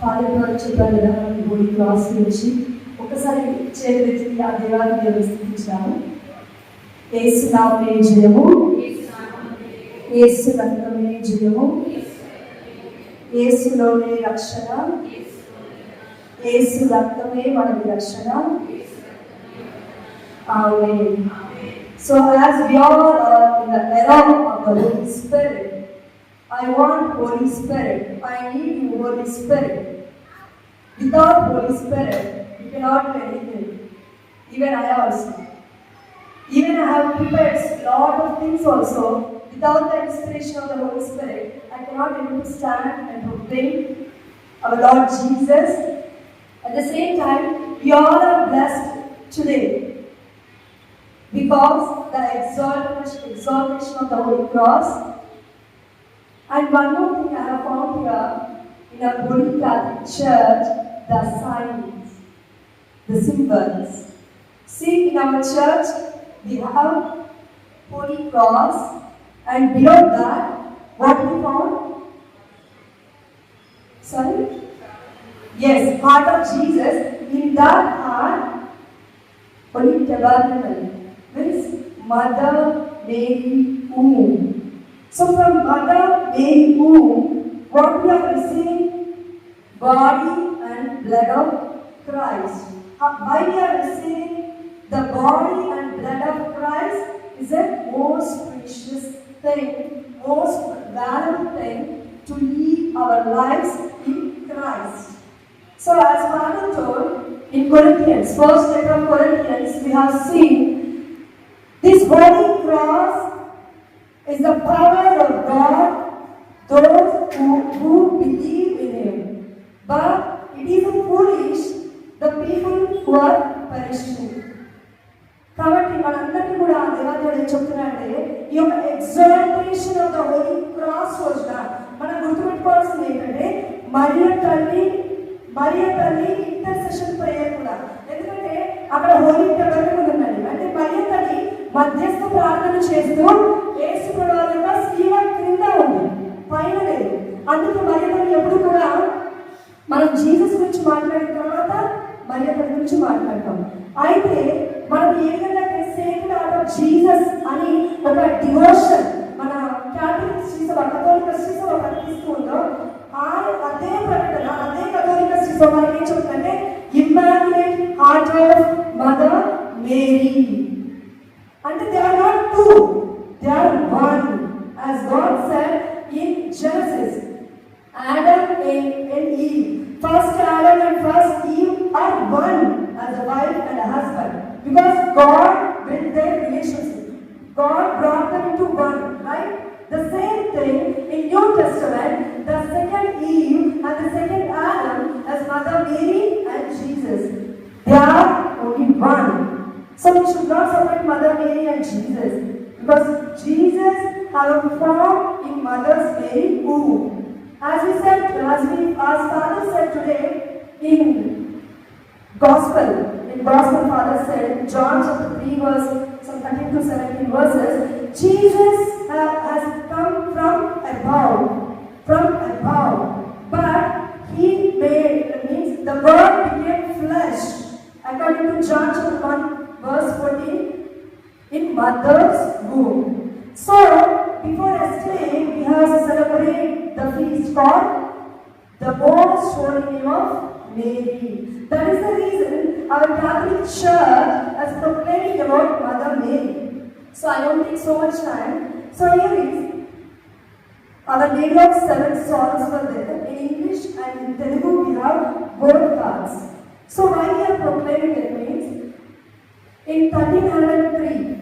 Father గారు చెప్పారు కదా మనం గోల్డ్ క్రాస్ నుంచి ఒకసారి చేతులెత్తి ఆ దేవాన్ని వ్యవస్థించాము ఏసు నామే జయము. ఏసు రక్తమే జయము. ఏసులోనే రక్షణ. ఏసు రక్తమే మనకి రక్షణ. So as we are the Holy Spirit, I want Holy Spirit. I need you, Holy Spirit. Without Holy Spirit, you cannot do anything. Even I also. Even I have prepared a lot of things also. Without the inspiration of the Holy Spirit, I cannot to stand and proclaim our Lord Jesus. At the same time, we all are blessed today because the exaltation, exaltation of the Holy Cross. And one more thing I have found here in a Holy Catholic Church, the signs, the symbols. See, in our church, we have Holy Cross, and below that, what we found? Sorry? Yes, heart of Jesus. In that heart, Holy Tabernacle. Mother Mary womb. So from Mother Mary womb, what we are receiving? Body and blood of Christ. Why we are receiving the body and blood of Christ is a most precious thing, most valuable thing to live our lives in Christ. So as Father told in Corinthians, first letter of Corinthians, we have seen this holy cross is the power of God, those who, who believe in Him. But it is foolish the people who are perishing. కాబట్టి మనందరికీ కూడా దేవాదేవుడు ఏం చెప్తున్నాడంటే ఈ యొక్క exaltation of the holy cross రోజున మనం గుర్తుపెట్టుకోవాల్సింది ఏంటంటే మరియ తల్లి మరియ తల్లి ఇంటర్సెషన్ ప్రేయర్ కూడా ఎందుకంటే అక్కడ హోలీ టెబర్నల్ ఉన్నది అంటే మరియ తల్లి మధ్యస్థ ప్రార్థన చేస్తూ యేసు ప్రభు శివ క్రింద ఉంది. పైన లేదు అందుకు మరియ ఎప్పుడు కూడా మనం జీసస్ గురించి మాట్లాడిన తర్వాత మరియత గురించి మాట్లాడతాం. అయితే మనం ఏ విధంగా సేక్రెడ్ ఆర్ట్ ఆఫ్ జీసస్ అని ఒక devotion God brought them into one, right? The same thing in New Testament, the second Eve and the second Adam as Mother Mary and Jesus. They are only one. So we should not separate Mother Mary and Jesus. Because Jesus have a form in Mother's Mary womb. As we said, as we, as Father said today in Gospel, in Gospel Father said, John chapter 3 verse, some 13 to 17 verses, Jesus ha- the most holy name of Mary. That is the reason our Catholic Church is proclaiming about Mother Mary. So, I don't take so much time. So, here is our Lady of Seven Sorrows were there. In English and in Telugu, we have both cards. So, why we are proclaiming it means in 1303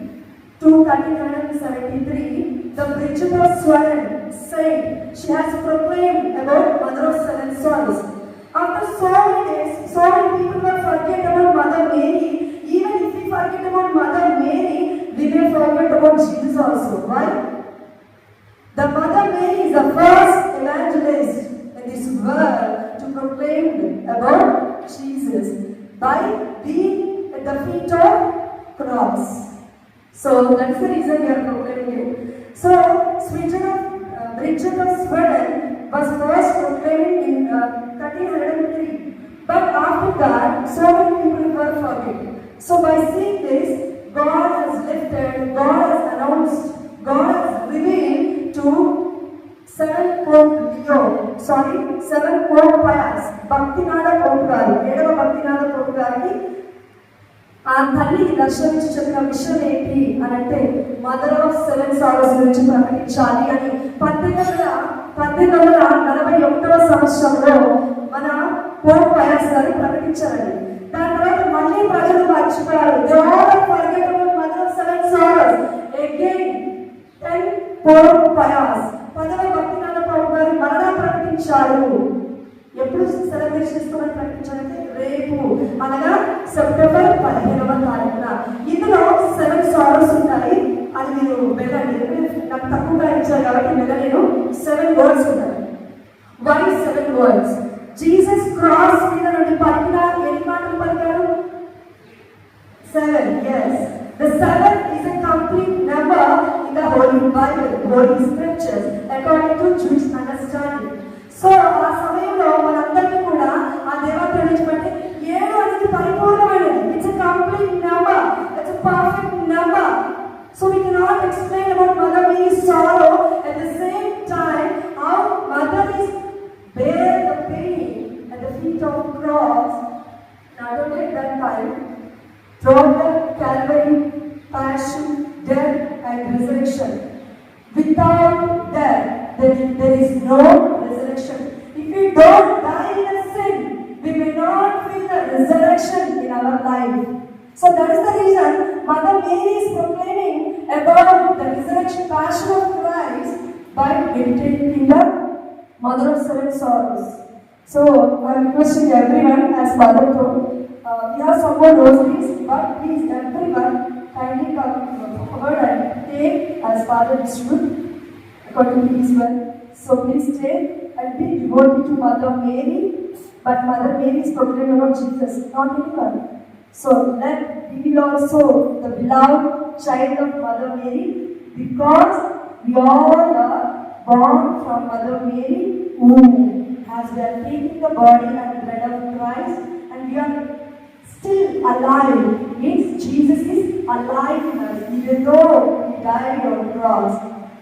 to 1373, the Bridget of Swan said she has proclaimed about Mother of Seven Sorrows. After so many days, so many people will forget about Mother Mary. Even if we forget about Mother Mary, we will forget about Jesus also. Why? The Mother Mary is the first evangelist in this world to proclaim about Jesus by being at the feet of cross. So that's the reason we are proclaiming it. So, Sweden uh, Bridget of Sweden was first ఏంటి అని అంటే mother of seven Sagar's గురించి ప్రకటించాలి అని పద్దెనిమిది వందల పద్దెనిమిది వందల నలభై ఒకటవ సంవత్సరంలో మన పోప్ పయాస్ గారు ప్రకటించారండి. దాని తర్వాత మళ్ళీ ప్రజలు మర్చిపోయారు. Mother of seven sorrows again ten pope Pius పదవ భక్తినాథ పోప్ గారు మరలా ప్రకటించారు. ఎప్పుడు సెలబ్రేషన్ చేసుకోవాలని ప్రకటించాలంటే రేపు అనగా సెప్టెంబర్ పదిహేనవ తారీఖున. ఇందులో సెవెన్ సాంగ్స్ ఉంటాయి. అది మీరు వెళ్ళండి. నాకు తక్కువగా ఇచ్చారు కాబట్టి వెళ్ళలేను. సెవెన్ వర్డ్స్ ఉన్నాయి why seven words Jesus cross మీద నుండి పలికినా ఎన్ని మాటలు పలికారు? Seven is the seven is a complete number in the holy Bible holy scriptures according to Jews understanding so ఆ సమయంలో మనందరం కూడా ఆ దేవత బట్టి ఏడు అనేది పరిపూర్ణమైనది. It's complete number it's perfect number so we cannot explain about mother me sorrow at the same time how mother is bear the pain at the feet of cross not only that that through our life. So that is the reason Mother Mary is proclaiming about the resurrection passion of Christ by meditating in the Mother of Seven Sorrows. So I'm requesting everyone as Mother told, uh, we have some more rosaries, but please everyone kindly come forward and take as Father distribute according to his will. So please take and be devoted to Mother Mary, but Mother Mary is proclaiming about Jesus, not anyone. So let we also the beloved child of Mother Mary because we all are born from Mother Mary who has are taking the body and blood of Christ and we are still alive means Jesus is alive in us even though he died on cross.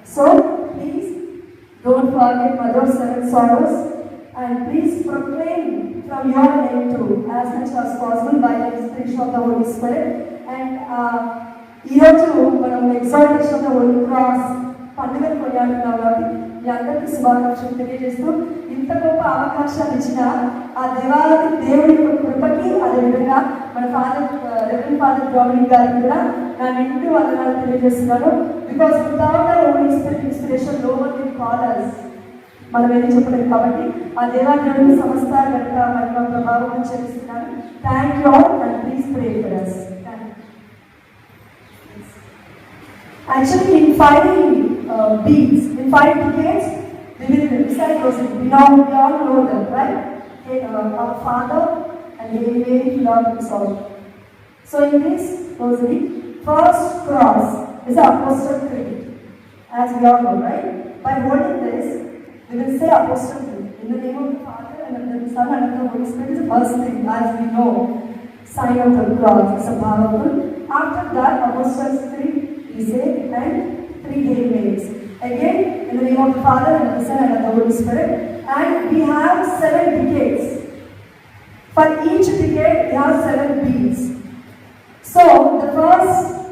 So please don't forget Mother of Seven Sorrows and please proclaim from your end too as much as possible by the inspiration of the Holy Spirit. And uh, ఈరోజు మనం exaltation of the holy cross పండుగను కొనియాడుతున్నాం కాబట్టి మీ అందరికీ శుభాకాంక్షలు తెలియజేస్తూ ఇంత గొప్ప అవకాశాలు ఇచ్చిన ఆ దేవాలయ దేవుడి యొక్క కృపకి అదేవిధంగా మన ఫాదర్ రెవెన్ ఫాదర్ డొమినిక్ గారికి కూడా నా నిండు వందనాలు తెలియజేస్తున్నాను. Because without the holy spirit inspiration no one will call us. మనం ఏది చెప్పలేదు కాబట్టి ఆ దేవాలయానికి సమస్త గట్ట మహిమ ప్రభావం చెల్లిస్తున్నాను thank you all and please pray for us Actually, in five uh, beats, in five decades, we will recite those. We now we all know them, right? Okay, uh, our Father and Hail Mary, Lord of us all. So in this rosary, first cross is the Apostle Creed, as we all know, right? By holding this, we will say Apostle in the name of the Father and of the Son and of the Holy Spirit the first thing, as we know. Sign of the cross is a powerful. After that, Apostles Creed we say and three Hail Marys. Again, in the name of the Father and of the Son and of the Holy Spirit. And we have seven decades. For each decade, we have seven beats. So, the first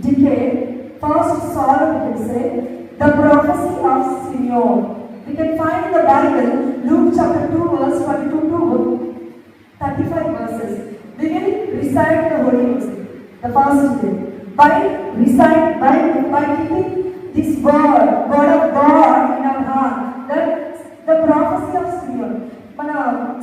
decade, first sorrow we can say, the prophecy know, We can find in the Bible, Luke chapter 2, verse 22 to 35 verses. We will recite the Holy Ghost, the first day. By recite, by, by keeping this word, word of God in our heart, that the prophecy of Simeon. మన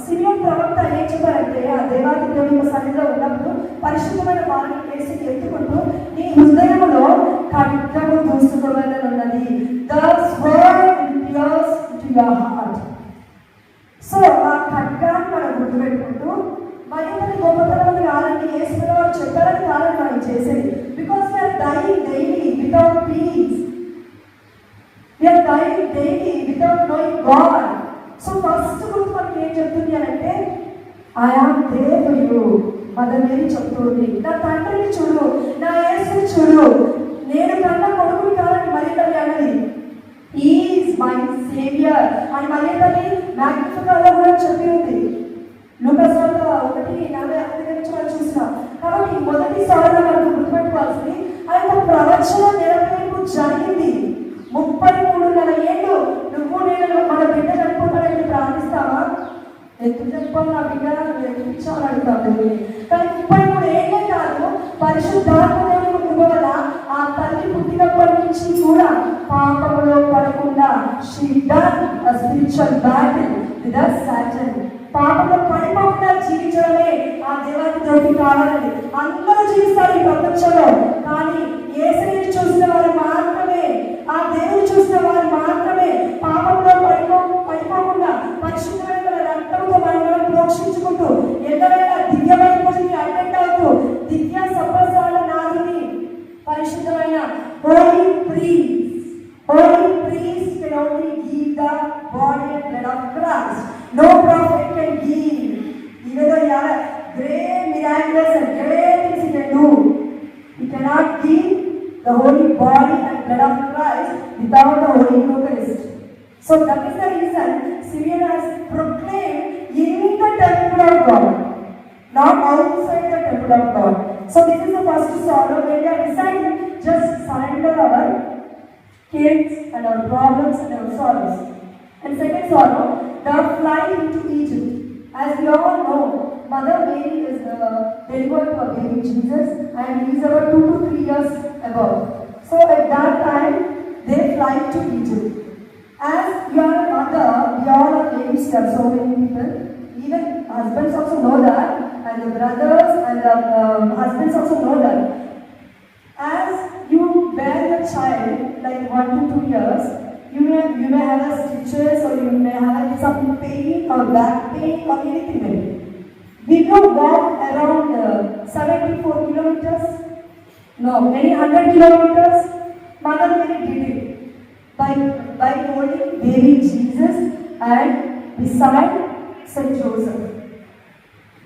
సిమియోన్ ప్రవక్త ఏం చెప్పారంటే ఆ దేవాది దేవుని యొక్క సన్నిధిలో ఉన్నప్పుడు పరిశుద్ధమైన వారిని వేసి ఎత్తుకుంటూ నీ హృదయములో ఖడ్గము దూసుకోవాలనున్నది ద స్వ యువర్ సో ఆ ఖడ్గాన్ని మనం గుర్తుపెట్టుకుంటూ మరింతని గొప్పతనం కాదండి ఏసుకున్న వారు చెప్పాలని కాదని మనం చేసేది because we are dying daily without peace we are dying daily without knowing God so first గుర్తు మనకి ఏం చెప్తుంది అని అంటే ఆయాం దేవుడు మదమేరి చెప్తుంది నా తండ్రిని చూడు నా యేసుని చూడు. నేను కన్నా కొడుకుని కాదని మరింత అన్నది ఈజ్ మై సేవియర్ అని మళ్ళీ తల్లి మ్యాగ్నిఫికాలో కూడా చెప్పి ఉంది. లూకాస్ ఒకటి నలభై ఐదు దగ్గర నుంచి మనం చూసినాం కాబట్టి మొదటి సవరణ మనకు గుర్తుపెట్టుకోవాల్సింది ఆయన ప్రవచన నెరవేర్పు జరిగింది. ముప్పై మూడున్నర ఏళ్ళు నువ్వు నేను మన బిడ్డ చనిపోతాడని ప్రార్థిస్తావా? ఎందుకు చనిపోవాలి నా బిడ్డ ఎక్కించాలని అడుగుతాం దేవుని. కానీ ముప్పై మూడు ఏళ్ళే కాదు పరిశుద్ధాత్మ దేవుని కృప వల్ల ఆ తల్లి పుట్టినప్పటి నుంచి కూడా పాపంలో పడకుండా శ్రీ spiritual battle with Satan. Pavana the holy body and blood of Christ without the holy Eucharist so that is the reason Simeon has proclaimed in the temple of God not outside the temple of God. So this is the first sorrow where we are deciding just surrender our kids and our problems and our sorrows. And second sorrow, the flight into Egypt. As we all know, Mother Mary is uh, delivered a baby Jesus and he is about two to three years above. So at that time, they fly to Egypt. As you are a mother, we all are ladies, there are so many people. Even husbands also know that, and the brothers and the um, husbands also know that. As you bear the child, like one to two years, you may you may have a stitches or you may have some pain or back pain or anything Did you walk around uh, 74 kilometers? No, many hundred kilometers. Mother Mary did it by, by holding baby Jesus and beside Saint Joseph.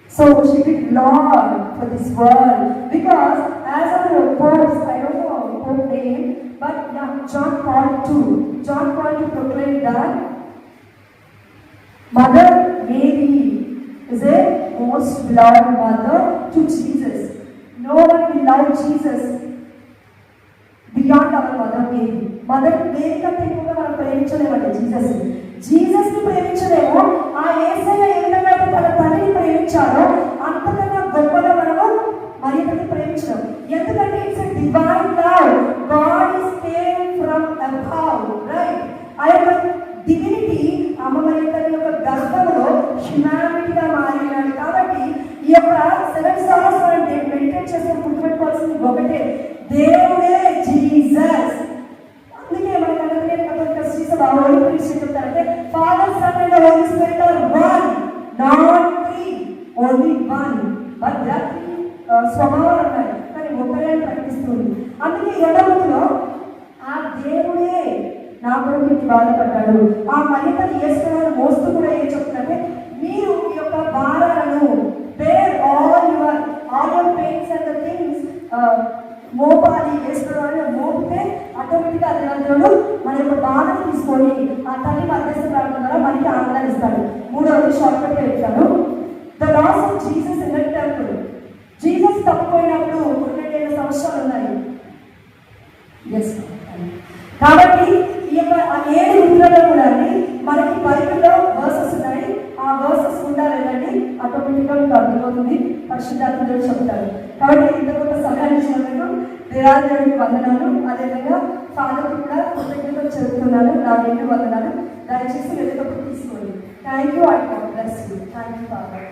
So she did long for this world because as our popes, I don't know pope name, but yeah, John Paul II, John Paul II proclaimed that Mother Mary a most beloved mother to Jesus. No one will love Jesus beyond our Mother Mary mother Mary కంటే ఎక్కువగా మనం ప్రేమించలేమండి Jesus జీసస్ని ప్రేమించలేము. ఆ ఏసయ్య ఏ విధంగా అయితే తన తల్లిని ప్రేమించారో అంతకన్నా గొప్పగా మనము మరియని ప్రేమించడం ఎందుకంటే it's divine love God is came from above right ఆ యొక్క డివినిటీ అమ్మ మరి యొక్క గర్భంలో హ్యుమాన్ ఈ యొక్క సెవెన్ స్టార్స్ అంటే మెడిటేట్ చేసే గుర్తుపెట్టుకోవాల్సింది ఒకటే. దేవుడే జీసస్. అందుకే మనకి అందుకే కథ జీసస్ బాబు చెప్తారంటే father son and holy spirit are one not three only one but there స్వభావాలు ఉన్నాయి కానీ ఒకరే ప్రకటిస్తుంది అందుకే ఎడవలో ఆ దేవుడే నా కొరకు బాధపడ్డాడు. ఆ మరింతని వేసుకున్నాడు మోస్తూ కూడా ఏం చెప్తుందంటే మీరు మీ యొక్క భారాలను bear all your all your pains and the things మోపాలి వేసుకోవడం మోపితే ఆటోమేటిక్గా అది అందులో మన యొక్క బాధను తీసుకొని ఆ తల్లి మధ్యస్థ ప్రాంతం ద్వారా మనకి ఆనందాన్ని ఇస్తాడు. మూడవది షార్ట్ కట్ చెప్తాను. The loss of Jesus in the temple Jesus తప్పిపోయినప్పుడు రెండు రెండేళ్ళ సంవత్సరాలు ఉన్నాయి. కాబట్టి ఈ యొక్క ఆ ఏడు ముద్రలో కూడా అండి మనకి బైబిల్లో వర్సెస్ ఉన్నాయి. ఆ వర్సెస్ ఉండాలండి ఆటోమేటిక్గా మీకు అర్థమవుతుంది. పరిశుద్ధాత్మ చెప్తారు కాబట్టి ఇంత కొంత సమయాన్ని ఇచ్చినందుకు దేవాదేవుడికి వందనాలు. అదేవిధంగా ఫాదర్ కూడా కృతజ్ఞతలు చెబుతున్నాను. నా రెండు వందనాలు. దయచేసి వెళ్ళేటప్పుడు తీసుకోండి. Thank you I bless you thank you father